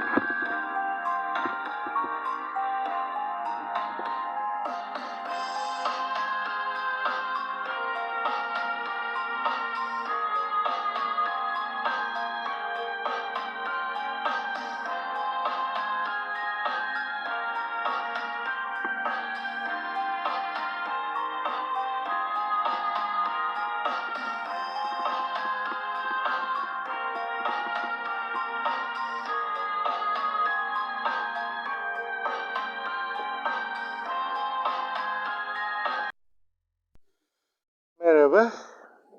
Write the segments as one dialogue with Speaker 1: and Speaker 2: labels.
Speaker 1: Thank you.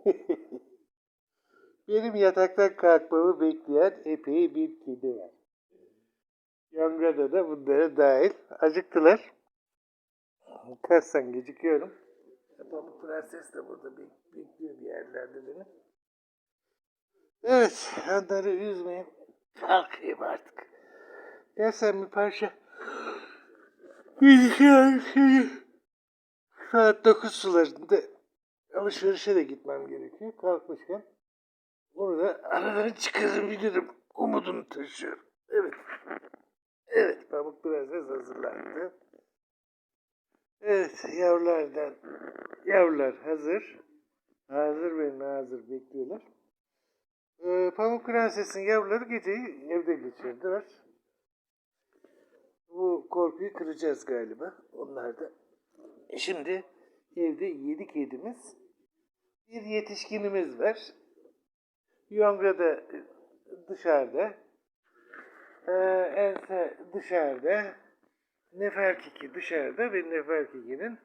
Speaker 1: Benim yataktan kalkmamı bekleyen epey bir kedi var. Yonga'da da bunlara dahil. Acıktılar. Kaçsan gecikiyorum. Pamuk Prenses de burada bek- bekliyor bir yerlerde beni. Evet, onları üzmeyeyim. Kalkayım artık. Gel sen bir parça. Bilgisayar seni. Saat 9 sularında alışverişe de gitmem gerekiyor. Kalkmışken onu da aradan çıkarabilirim. Umudunu taşıyorum. Evet. Evet, Pamuk Prenses hazırlandı. Evet, yavrulardan. Yavrular hazır. Hazır ve nazır bekliyorlar. Ee, Pamuk Prenses'in yavruları geceyi evde geçirdiler. Bu korkuyu kıracağız galiba. Onlar da. Şimdi evde yedi kedimiz, bir yetişkinimiz var. Yonga da dışarıda. Ee, Ense dışarıda. Neferkiki dışarıda ve Neferkiki'nin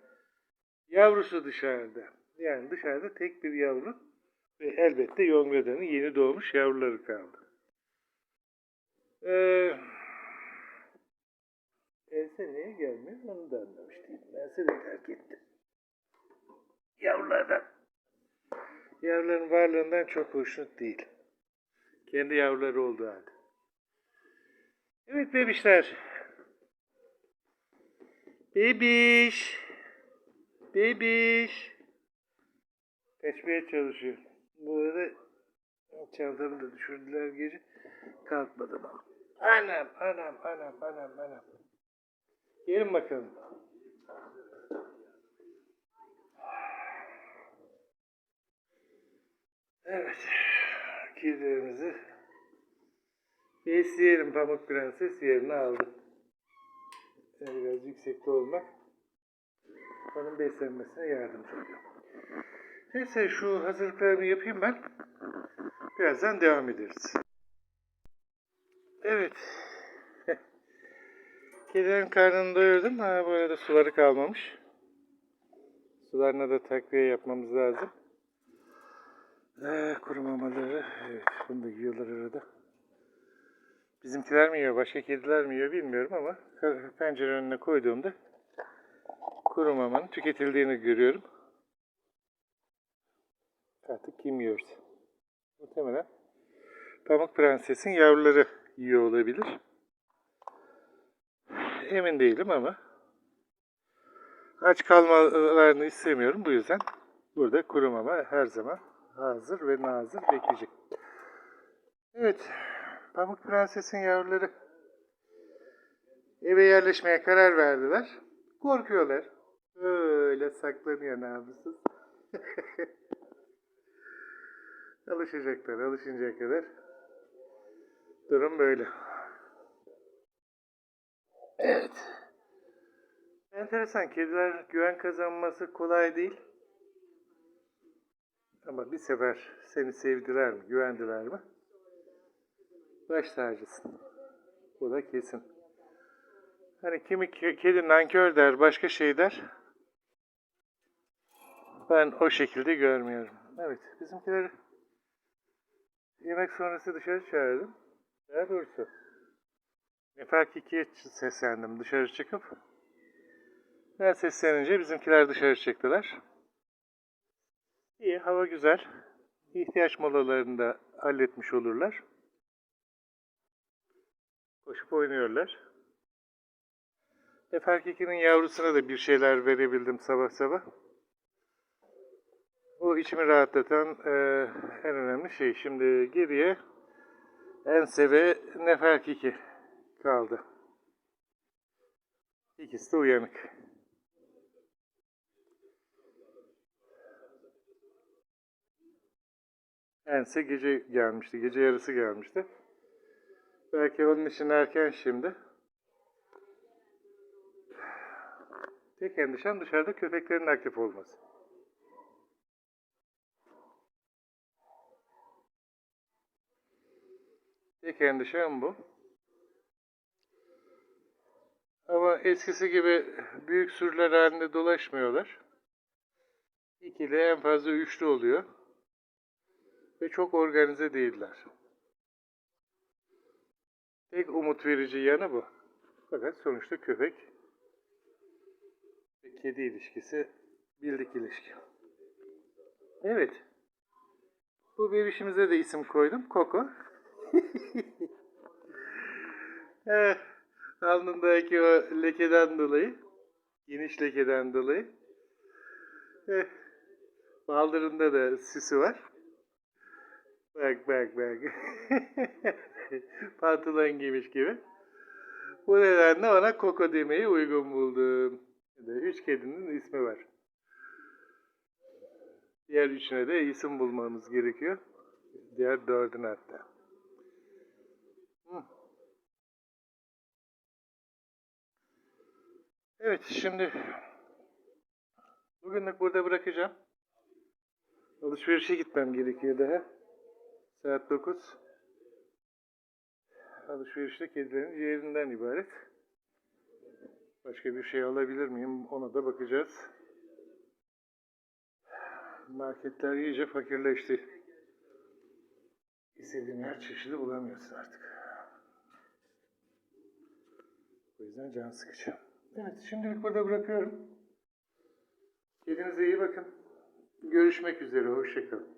Speaker 1: yavrusu dışarıda. Yani dışarıda tek bir yavru ve elbette Yonga'danın yeni doğmuş yavruları kaldı. Ee, Ense niye gelmiyor onu da anlamış değilim. Ense de terk etti. Yavrulardan. Yavruların varlığından çok hoşnut değil. Kendi yavruları olduğu halde. Evet bebişler. Bebiş. Bebiş. Kaçmaya çalışıyor. Bu arada çantamı da düşürdüler gece. Kalkmadım. Anam, anam, anam, anam, anam. Gelin bakalım. Evet. Kedilerimizi besleyelim. Pamuk Prenses yerini aldı. Yani biraz yüksekte olmak onun beslenmesine yardımcı oluyor. Neyse şu hazırlıklarımı yapayım ben. Birazdan devam ederiz. Evet. Kedilerin karnını doyurdum. Ha, bu arada suları kalmamış. Sularına da takviye yapmamız lazım. Ee, kuru mamaları. Evet, bunu da yiyorlar arada. Bizimkiler mi yiyor, başka kediler mi yiyor bilmiyorum ama pencere önüne koyduğumda kuru mamanın tüketildiğini görüyorum. Artık kim yiyorsa. Muhtemelen Pamuk Prenses'in yavruları yiyor olabilir. Emin değilim ama aç kalmalarını istemiyorum. Bu yüzden burada kuru mama her zaman hazır ve nazır bekleyecek. Evet, Pamuk Prenses'in yavruları eve yerleşmeye karar verdiler. Korkuyorlar. Öyle saklanıyor namussuz. Alışacaklar, alışıncaya kadar. Durum böyle. Evet. Enteresan. Kediler güven kazanması kolay değil. Ama bir sefer seni sevdiler mi, güvendiler mi? Baş tacısın. Bu da kesin. Hani kimi ke- kedi nankör der, başka şey der. Ben o şekilde görmüyorum. Evet, bizimkileri yemek sonrası dışarı çağırdım. Daha doğrusu Nefer ikiye seslendim dışarı çıkıp. Ben seslenince bizimkiler dışarı çıktılar. İyi, hava güzel. İhtiyaç molalarını da halletmiş olurlar. Koşup oynuyorlar. Neferkiki'nin yavrusuna da bir şeyler verebildim sabah sabah. Bu içimi rahatlatan eee, en önemli şey. Şimdi geriye Ense ve Neferkiki kaldı. İkisi de uyanık. Ense gece gelmişti. Gece yarısı gelmişti. Belki onun için erken şimdi. Tek endişem dışarıda köpeklerin aktif olması. Tek endişem bu. Ama eskisi gibi büyük sürüler halinde dolaşmıyorlar. İkili en fazla üçlü oluyor. Ve çok organize değiller. Tek umut verici yanı bu. Fakat sonuçta köpek ve kedi ilişkisi bildik ilişki. Evet. Bu bebişimize de isim koydum. Koko. evet. Alnındaki o lekeden dolayı, geniş lekeden dolayı. Eh, baldırında da süsü var. Bak bak bak. Pantolon giymiş gibi. Bu nedenle ona Koko demeyi uygun buldum. Üç kedinin ismi var. Diğer üçüne de isim bulmamız gerekiyor. Diğer dördüne hatta. Evet şimdi bugünlük burada bırakacağım. Alışverişe gitmem gerekiyor daha. Saat 9. Alışverişte kedilerin ciğerinden ibaret. Başka bir şey alabilir miyim ona da bakacağız. Marketler iyice fakirleşti. İstediğin her çeşidi bulamıyorsun artık. O yüzden can sıkıcı. Evet, şimdilik burada bırakıyorum. Kendinize iyi bakın. Görüşmek üzere, hoşçakalın.